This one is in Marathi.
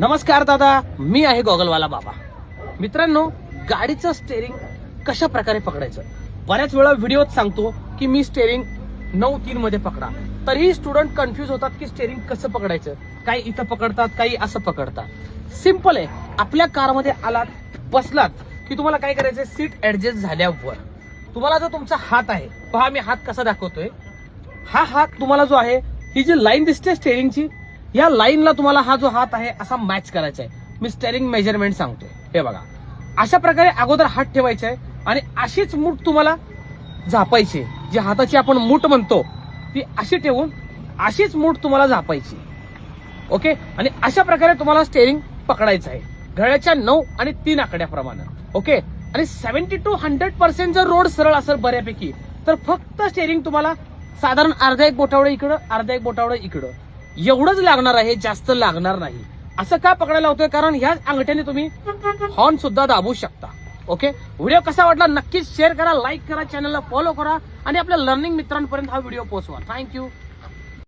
नमस्कार दादा मी आहे गॉगलवाला बाबा. मित्रांनो गाडीचं स्टेअरिंग कशा प्रकारे पकडायचं? बऱ्याच वेळा व्हिडिओत सांगतो की मी स्टेअरिंग नऊ तीन मध्ये पकडा. तरीही स्टुडंट कन्फ्यूज होतात की स्टेअरिंग कसं पकडायचं? काही इथं पकडतात काही असं पकडतात. सिंपल आहे. आपल्या कारमध्ये आलात बसलात की तुम्हाला काय करायचं सीट ऍडजस्ट झाल्यावर. तुम्हाला जो तुमचा हात आहे पहा मी हात कसा दाखवतोय. हा हात तुम्हाला जो आहे ही जी लाईन दिसते स्टेअरिंगची या लाईनला तुम्हाला हा जो हात आहे असा मॅच करायचा आहे. मी स्टेअरिंग मेजरमेंट सांगतोय. हे बघा. अशा प्रकारे अगोदर हात ठेवायचा आहे आणि अशीच मूठ तुम्हाला झापायची. जी हाताची आपण मूठ म्हणतो ती अशी ठेवून अशीच मूठ तुम्हाला झापायची. ओके? आणि अशा प्रकारे तुम्हाला स्टेरिंग पकडायचं आहे. घड्याच्या नऊ आणि तीन आकड्याप्रमाणे. ओके? आणि सेव्हन्टी टू हंड्रेड पर्सेंट जर रोड सरळ असेल बऱ्यापैकी तर फक्त स्टेअरिंग तुम्हाला साधारण अर्धा एक बोटावडं इकडं अर्धा एक बोटावडं इकडं. एवढंच लागणार आहे जास्त लागणार नाही. असं का पकडायला होतोय कारण ह्याच अंगठ्याने तुम्ही हॉर्न सुद्धा दाबू शकता. ओके व्हिडिओ कसा वाटला नक्कीच शेअर करा लाईक करा चॅनलला फॉलो करा आणि आपल्या लर्निंग मित्रांपर्यंत हा व्हिडिओ पोहोचवा. थँक्यू